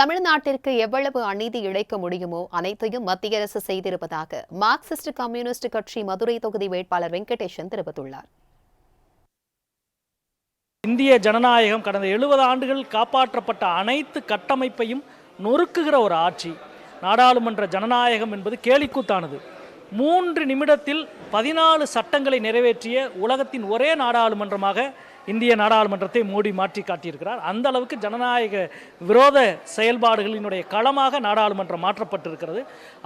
தமிழ்நாட்டிற்கு எவ்வளவு அநீதி இழைக்க முடியுமோ அனைத்தையும் மத்திய அரசு செய்திருப்பதாக மார்க்சிஸ்ட் கம்யூனிஸ்ட் கட்சி மதுரை தொகுதி வேட்பாளர் வெங்கடேசன் தெரிவித்துள்ளார். இந்திய ஜனநாயகம் கடந்த எழுபது ஆண்டுகள் காப்பாற்றப்பட்ட அனைத்து கட்டமைப்பையும் நொறுக்குகிற ஒரு ஆட்சி. நாடாளுமன்ற ஜனநாயகம் என்பது கேலிக்கூத்தானது. மூன்று நிமிடத்தில் பதினாலு சட்டங்களை நிறைவேற்றிய உலகத்தின் ஒரே நாடாளுமன்றமாக இந்திய நாடாளுமன்றத்தை மோடி மாற்றி காட்டியிருக்கிறார். அந்த அளவுக்கு ஜனநாயக விரோத செயல்பாடுகளினுடைய களமாக நாடாளுமன்றம் மாற்றப்பட்டிருக்கிறது.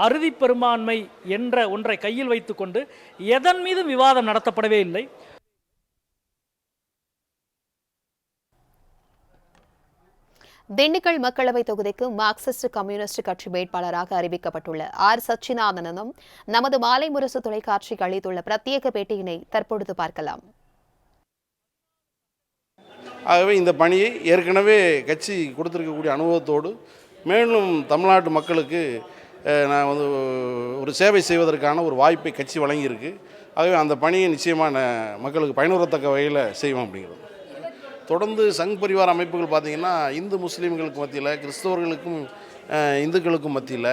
அறுதி பெரும்பான்மை என்ற ஒன்றை கையில் வைத்துக்கொண்டு எதன் மீதும் விவாதம் நடத்தப்படவே இல்லை. திண்டுக்கல் மக்களவை தொகுதிக்கு மார்க்சிஸ்ட் கம்யூனிஸ்ட் கட்சி வேட்பாளராக அறிவிக்கப்பட்டுள்ள ஆர். சச்சிதானந்தனும் நமது மாலை முரசு தொலைக்காட்சிக்கு அளித்துள்ள பிரத்யேக பேட்டியினை தற்பொழுது பார்க்கலாம். ஆகவே இந்த பணியை ஏற்கனவே கட்சி கொடுத்துருக்கக்கூடிய அனுபவத்தோடு மேலும் தமிழ்நாட்டு மக்களுக்கு நான் வந்து ஒரு சேவை செய்வதற்கான ஒரு வாய்ப்பை கட்சி வழங்கியிருக்கு. ஆகவே அந்த பணியை நிச்சயமாக மக்களுக்கு பயனுறத்தக்க வகையில் செய்வோம் அப்படிங்கிறது தொடர்ந்து சங் பரிவார அமைப்புகள் பார்த்திங்கன்னா இந்து முஸ்லீம்களுக்கு மத்தியில் கிறிஸ்தவர்களுக்கும் இந்துக்களுக்கும் மத்தியில்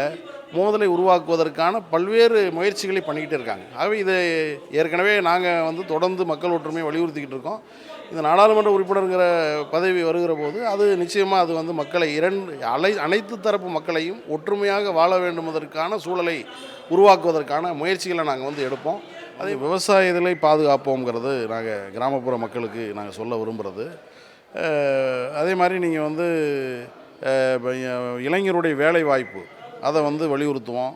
மோதலை உருவாக்குவதற்கான பல்வேறு முயற்சிகளை பண்ணிக்கிட்டு இருக்காங்க. ஆகவே இது ஏற்கனவே நாங்கள் வந்து தொடர்ந்து மக்கள் ஒற்றுமையை வலியுறுத்திக்கிட்டு இருக்கோம். இந்த நாடாளுமன்ற உறுப்பினருங்கிற பதவி வருகிற போது அது நிச்சயமாக அது வந்து மக்களை இரண்டு அலை அனைத்து தரப்பு மக்களையும் ஒற்றுமையாக வாழ வேண்டுவதற்கான சூழலை உருவாக்குவதற்கான முயற்சிகளை நாங்கள் வந்து எடுப்போம். அதே விவசாயத்திலே பாதுகாப்போங்கிறது நாங்கள் கிராமப்புற மக்களுக்கு நாங்கள் சொல்ல விரும்புகிறது அதே மாதிரி நீங்கள் வந்து இளைஞருடைய வேலை வாய்ப்பு அதை வந்து வலியுறுத்துவோம்.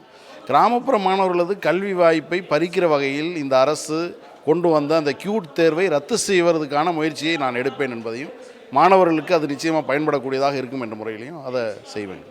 கிராமப்புற மாணவர்களது கல்வி வாய்ப்பை பறிக்கிற வகையில் இந்த அரசு கொண்டு வந்த அந்த கியூட் தேர்வை ரத்து செய்வதற்கான முயற்சியை நான் எடுப்பேன் என்பதையும் மாணவர்களுக்கு அது நிச்சயமாக பயன்படக்கூடியதாக இருக்கும் என்ற முறையிலையும் அதை செய்வேன்.